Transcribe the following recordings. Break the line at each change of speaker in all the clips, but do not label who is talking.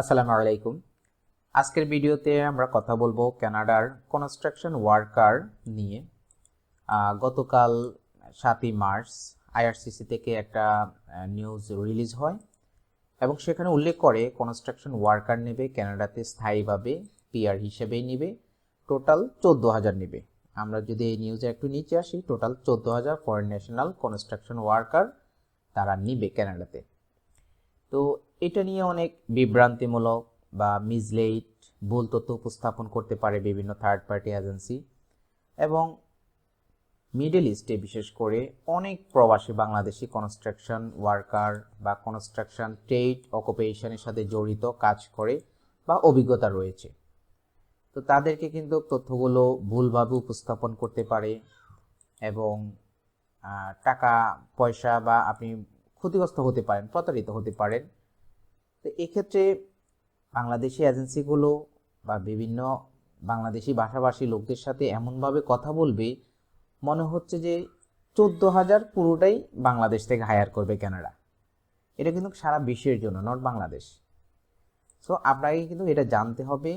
আসসালামু আলাইকুম। আজকের ভিডিওতে আমরা কথা বলব কানাডার কনস্ট্রাকশন ওয়ার্কার নিয়ে। গতকাল সাতই মার্চ আইআরসিসি থেকে একটা নিউজ রিলিজ হয় এবং সেখানে উল্লেখ করে কনস্ট্রাকশন ওয়ার্কার নেবে, কানাডাতে স্থায়ীভাবে পিআর হিসেবেই নেবে টোটাল চোদ্দ হাজার নেবে। আমরা যদি এই নিউজে একটু নিচে আসি টোটাল চোদ্দ হাজার ফরেন ন্যাশনাল কনস্ট্রাকশন ওয়ার্কার তারা নিবে কানাডাতে। তো এটা নিয়ে অনেক বিভ্রান্তিমূলক বা মিসলেইট ভুল তথ্য উপস্থাপন করতে পারে বিভিন্ন থার্ড পার্টি এজেন্সি এবং মিডল ইস্টে বিশেষ করে অনেক প্রবাসী বাংলাদেশি কনস্ট্রাকশন ওয়ার্কার বা কনস্ট্রাকশন ট্রেড অকুপেশনের সাথে জড়িত কাজ করে বা অভিজ্ঞতা রয়েছে। তো তাদেরকে কিন্তু তথ্যগুলো ভুলভাবে উপস্থাপন করতে পারে এবং টাকা, পয়সা বা আপনি ক্ষতিগ্রস্ত হতে পারেন, প্রতারিত হতে পারেন। তো এক্ষেত্রে বাংলাদেশি এজেন্সিগুলো বা বিভিন্ন বাংলাদেশি ভাষাভাষী লোকদের সাথে এমনভাবে কথা বলবে, মনে হচ্ছে যে চোদ্দ হাজার পুরোটাই বাংলাদেশ থেকে হায়ার করবে কানাডা এটা কিন্তু সারা বিশ্বের জন্য নট বাংলাদেশ। সো আপনাকে কিন্তু এটা জানতে হবে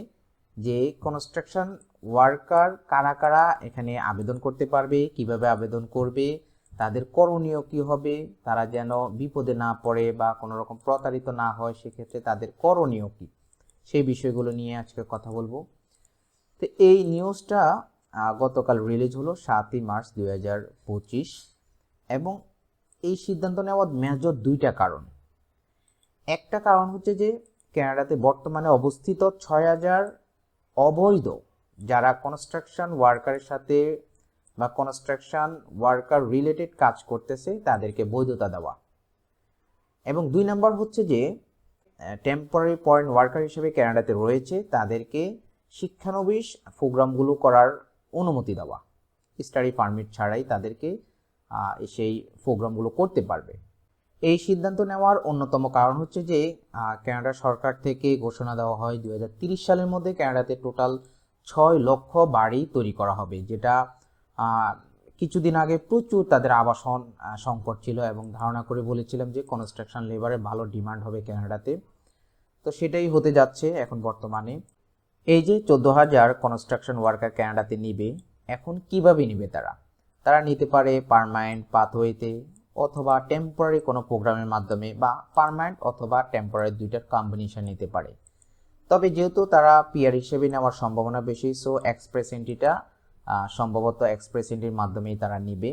যে কনস্ট্রাকশন ওয়ার্কার কারা কারা এখানে আবেদন করতে পারবে, কীভাবে আবেদন করবে তাদের করণীয় কি হবে? তারা যেন বিপদে না পড়ে বা কোনো রকম প্রতারিত না হয়, সেক্ষেত্রে তাদের করণীয় কি? সেই বিষয়গুলো নিয়ে আজকে কথা বলব। তো এই নিউজটা গতকাল রিলিজ হলো সাতই মার্চ দুই হাজার পঁচিশ এবং এই সিদ্ধান্ত নেওয়ার মেজর দুইটা কারণ। একটা কারণ হচ্ছে যে কানাডাতে বর্তমানে অবস্থিত ছয় হাজার অবৈধ যারা কনস্ট্রাকশন ওয়ার্কারের সাথে বা কনস্ট্রাকশন ওয়ার্কার রিলেটেড কাজ করতেছে, তাদেরকে বৈধতা দেওয়া। এবং দুই নাম্বার হচ্ছে যে টেম্পোরারি পয়েন্ট ওয়ার্কার হিসেবে কানাডাতে রয়েছে, তাদেরকে শিক্ষানবিশ প্রোগ্রামগুলো করার অনুমতি দেওয়া। স্টাডি পারমিট ছাড়াই তাদেরকে সেই প্রোগ্রামগুলো করতে পারবে। এই সিদ্ধান্ত নেওয়ার অন্যতম কারণ হচ্ছে যে কানাডা সরকার থেকে ঘোষণা দেওয়া হয়, দুই সালের মধ্যে কানাডাতে টোটাল ছয় লক্ষ বাড়ি তৈরি করা হবে, যেটা কিছুদিন আগে প্রচুর তাদের আবাসন সংকট ছিল এবং ধারণা করে বলেছিলাম যে কনস্ট্রাকশন লেবারের ভালো ডিমান্ড হবে কানাডাতে তো সেটাই হতে যাচ্ছে এখন বর্তমানে। এই যে চোদ্দ হাজার কনস্ট্রাকশন ওয়ার্কার কানাডাতে নিবে, এখন কীভাবে নিবে তারা? তারা নিতে পারে পারমানেন্ট পাথওয়েতে অথবা টেম্পোরারি কোনো প্রোগ্রামের মাধ্যমে বা পারমানেন্ট অথবা টেম্পোরারি দুইটার কম্বিনেশন নিতে পারে। তবে যেহেতু তারা পিআর হিসেবে নেওয়ার সম্ভাবনা বেশি সো এক্সপ্রেস এন্ট্রিটা সম্ভবত এক্সপ্রেস এন্ট্রির মাধ্যমেই তারা নিবে।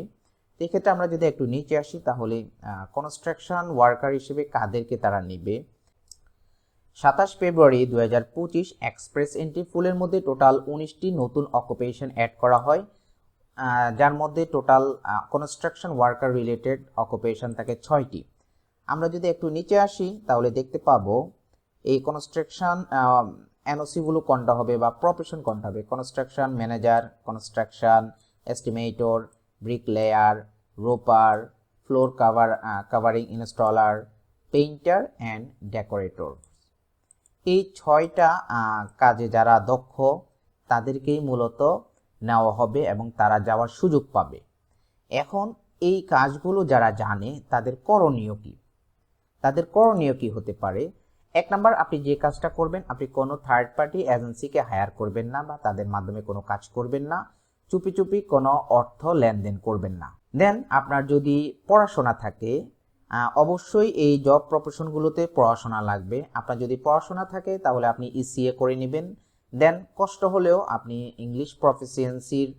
এক্ষেত্রে আমরা যদি একটু নিচে আসি, তাহলে কনস্ট্রাকশন ওয়ার্কার হিসেবে কাদেরকে তারা নিবে? সাতাশ ফেব্রুয়ারি দু হাজার পঁচিশ এক্সপ্রেস এন্ট্রি ফুলের মধ্যে টোটাল উনিশটি নতুন অকুপেশন অ্যাড করা হয়। যার মধ্যে total construction worker related occupation থাকে ছয়টি। আমরা যদি একটু নিচে আসি, তাহলে দেখতে পাবো, এই কনস্ট্রাকশন এনওসিগুলো কোনটা হবে বা প্রফেশন কোনটা হবে? Construction manager construction estimator brick layer roper floor cover covering installer painter and decorator এই ছয়টা কাজে যারা দক্ষ, তাদেরকেই মূলত নেওয়া হবে এবং তারা যাওয়ার সুযোগ পাবে। এখন এই কাজগুলো যারা জানে, তাদের করণীয় কি? তাদের করণীয় কি হতে পারে? এক নাম্বার, আপনি যে কাজটা করবেন, আপনি কোনো থার্ড পার্টি এজেন্সিকে হায়ার করবেন না বা তাদের মাধ্যমে কোনো কাজ করবেন না। চুপি চুপি কোনো অর্থ লেনদেন করবেন না। দেন আপনার যদি পড়াশোনা থাকে অবশ্যই এই জব প্রফেশনগুলোতে পড়াশোনা লাগবে। আপনার যদি পড়াশোনা থাকে, তাহলে আপনি ইসিএ করে নেবেন। দেন কষ্ট হলেও আপনি ইংলিশ প্রফিসিয়েন্সির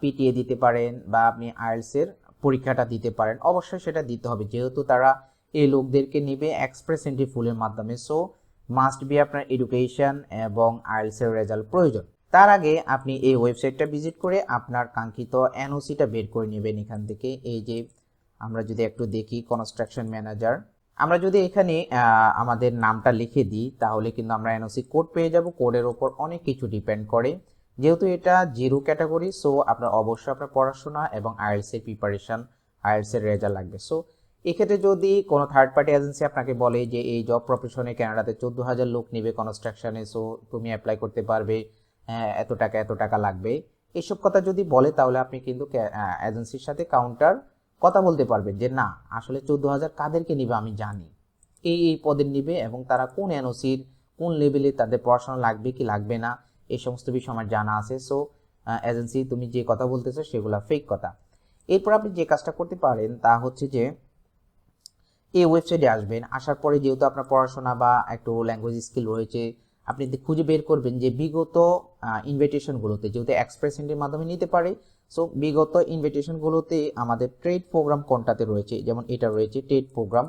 পিটিএ দিতে পারেন বা আপনি আইএলসের পরীক্ষাটা দিতে পারেন। অবশ্যই সেটা দিতে হবে। যেহেতু তারা এই লোকদেরকে নিবে এক্সপ্রেস এন্ট্রি ফুলের মাধ্যমে। সো মাস্ট বি আপনার এডুকেশন এবং আইএলসের রেজাল্ট প্রয়োজন। তার আগে আপনি এই ওয়েবসাইটটা ভিজিট করে আপনার কাঙ্ক্ষিত এনওসিটা বের করে নেবেন এখান থেকে। এই যে, আমরা যদি একটু দেখি কনস্ট্রাকশন ম্যানেজার আমরা যদি এখানে আমাদের নামটা লিখে দিই, তাহলে কিন্তু আমরা এনওসি কোড পেয়ে যাব। কোডের ওপর অনেক কিছু ডিপেন্ড করে। যেহেতু এটা জিরো ক্যাটাগরি সো আপনার অবশ্যই আপনার পড়াশোনা এবং আইএলস এর প্রিপারেশন আইএলস এর রেজাল্ট লাগবে। সো এক্ষেত্রে যদি কোনো থার্ড পার্টি এজেন্সি আপনাকে বলে যে এই জব প্রফেশনে কানাডাতে চোদ্দ হাজার লোক নেবে কনস্ট্রাকশনে সো তুমি অ্যাপ্লাই করতে পারবে হ্যাঁ, এত টাকা এত টাকা লাগবে। এইসব কথা যদি বলে তাহলে আপনি কিন্তু এজেন্সির সাথে কাউন্টার কথা বলতে পারবেন যে না আসলে চোদ্দ হাজার কাদেরকে নিবে আমি জানি। এই এই পদের নিবে এবং তারা কোন এনওসির কোন লেভেলে তাদের পড়াশোনা লাগবে কি লাগবে না এই সমস্ত বিষয় আমার জানা আছে। সো এজেন্সি তুমি যে কথা বলতেছো সেগুলো ফেক কথা। এরপর আপনি যে কাজটা করতে পারেন তা হচ্ছে যে এই ওয়েবসাইটে আসবেন, আসার পরে যেহেতু আপনার পড়াশোনা বা একটু ল্যাঙ্গুয়েজ স্কিল রয়েছে, আপনি খুঁজে বের করবেন যে বিগত ইনভিটেশনগুলোতে যেহেতু এক্সপ্রেস এন্ডের মাধ্যমে নিতে পারে সো বিগত ইনভিটেশনগুলোতে আমাদের ট্রেড প্রোগ্রাম কোনটাতে রয়েছে, যেমন এটা রয়েছে ট্রেড প্রোগ্রাম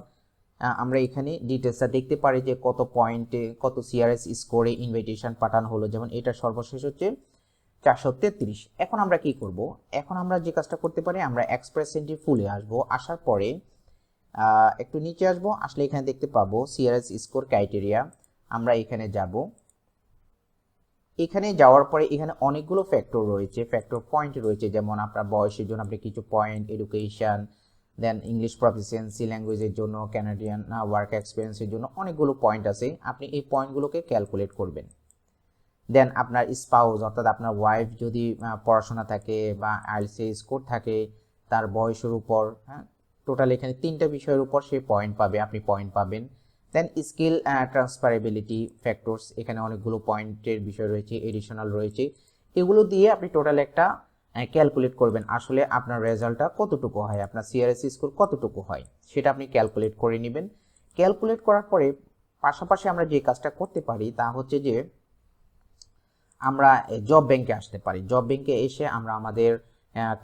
আমরা এখানে ডিটেলসটা দেখতে পারি যে কত পয়েন্টে কত সিআরএস স্কোরে ইনভিটেশন পাঠানো হলো, যেমন এটা সর্বশেষ হচ্ছে চারশো তেত্রিশ। এখন আমরা কি করব? এখন আমরা যে কাজটা করতে পারি, আমরা এক্সপ্রেস এন্ট্রি ফুলে আসব, আসার পরে একটু নিচে আসব, আসলে এখানে দেখতে পাবো সিআরএস স্কোর ক্রাইটেরিয়া আমরা এখানে যাব। এখানে যাওয়ার পরে এখানে অনেকগুলো ফ্যাক্টর রয়েছে ফ্যাক্টর পয়েন্ট রয়েছে, যেমন আপনার বয়সের জন্য আপনি কিছু পয়েন্ট এডুকেশন দেন ইংলিশ প্রফিসিয়েন্সি ল্যাঙ্গুয়েজের জন্য ক্যানাডিয়ান ওয়ার্ক এক্সপিরিয়েন্সের জন্য অনেকগুলো পয়েন্ট আছে। আপনি এই পয়েন্টগুলোকে ক্যালকুলেট করবেন। দেন আপনার স্পাউস অর্থাৎ আপনার ওয়াইফ যদি পড়াশোনা থাকে বা আইএলসি স্কোর থাকে, তার বয়সের উপর হ্যাঁ টোটাল এখানে তিনটা বিষয়ের উপর সে পয়েন্ট পাবে, আপনি পয়েন্ট পাবেন। দেন স্কিল ট্রান্সফারেবিলিটি ফ্যাক্টরস এখানে অনেকগুলো পয়েন্টের বিষয় রয়েছে এডিশনাল রয়েছে। এগুলো দিয়ে আপনি টোটাল একটা ক্যালকুলেট করবেন, আসলে আপনার রেজাল্টটা কতটুকু হয়, আপনার সিআরএস স্কোর কতটুকু হয়, সেটা আপনি ক্যালকুলেট করে নেবেন। ক্যালকুলেট করার পরে পাশাপাশি আমরা যে কাজটা করতে পারি, তা হচ্ছে যে আমরা জব ব্যাংকে আসতে পারি। জব ব্যাংকে এসে আমরা আমাদের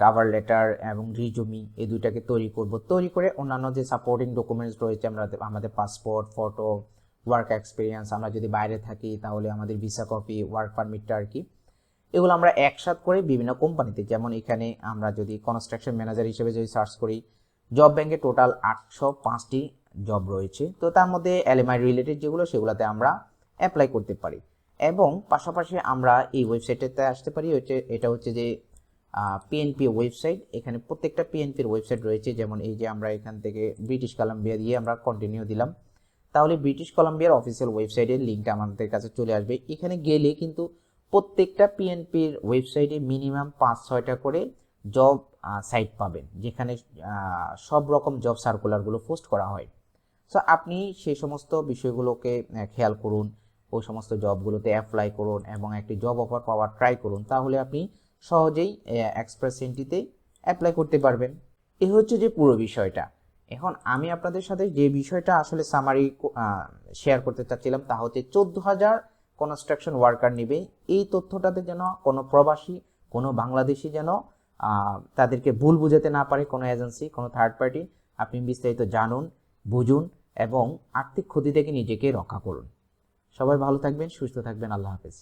কাভার লেটার এবং রিজুমি এই দুইটাকে তৈরি করব। তৈরি করে অন্যান্য যে সাপোর্টিং ডকুমেন্টস রয়েছে, আমরা আমাদের পাসপোর্ট ফটো ওয়ার্ক এক্সপিরিয়েন্স আমরা যদি বাইরে থাকি তাহলে আমাদের ভিসা কপি ওয়ার্ক পারমিটটা আর কি এগুলো আমরা একসাথ করে বিভিন্ন কোম্পানিতে, যেমন এখানে আমরা যদি কনস্ট্রাকশন ম্যানেজার হিসেবে যদি সার্চ করি জব ব্যাংকে টোটাল আটশো পাঁচটি জব রয়েছে। তো তার মধ্যে এলএমআই রিলেটেড যেগুলো, সেগুলোতে আমরা অ্যাপ্লাই করতে পারি। এবং পাশাপাশি আমরা এই ওয়েবসাইটেতে আসতে পারি হচ্ছে এটা হচ্ছে যে পিএনপি ওয়েবসাইট এখানে প্রত্যেকটা পিএনপির ওয়েবসাইট রয়েছে। যেমন এই যে আমরা এখান থেকে ব্রিটিশ কলাম্বিয়া দিয়ে আমরা কন্টিনিউ দিলাম। তাহলে ব্রিটিশ কলাম্বিয়ার অফিসিয়াল ওয়েবসাইটের লিঙ্কটা আমাদের কাছে চলে আসবে। এখানে গেলে কিন্তু প্রত্যেকটা পিএনপির ওয়েবসাইটে মিনিমাম পাঁচ, ছয়টা করে জব সাইট পাবেন। যেখানে সব রকম জব সার্কুলারগুলো পোস্ট করা হয়। সো আপনি সেই সমস্ত বিষয়গুলোকে খেয়াল করুন। ওই সমস্ত জবগুলোতে অ্যাপ্লাই করুন এবং একটি জব অফার পাওয়ার ট্রাই করুন। তাহলে আপনি সহজেই এক্সপ্রেস এন্ট্রিতে অ্যাপ্লাই করতে পারবেন। এ হচ্ছে যে পুরো বিষয়টা। এখন আমি আপনাদের সাথে যে বিষয়টা আসলে সামারি শেয়ার করতে চাচ্ছিলাম, তা হচ্ছে চোদ্দ হাজার কনস্ট্রাকশন ওয়ার্কার নেবে। এই তথ্যটাতে যেন কোনো প্রবাসী, কোনো বাংলাদেশি যেন তাদেরকে ভুল বুঝাতে না পারে কোনো এজেন্সি কোনো থার্ড পার্টি আপনি বিস্তারিত জানুন, বুঝুন এবং আর্থিক ক্ষতি থেকে নিজেকে রক্ষা করুন। সবাই ভালো থাকবেন, সুস্থ থাকবেন, আল্লাহ হাফেজ।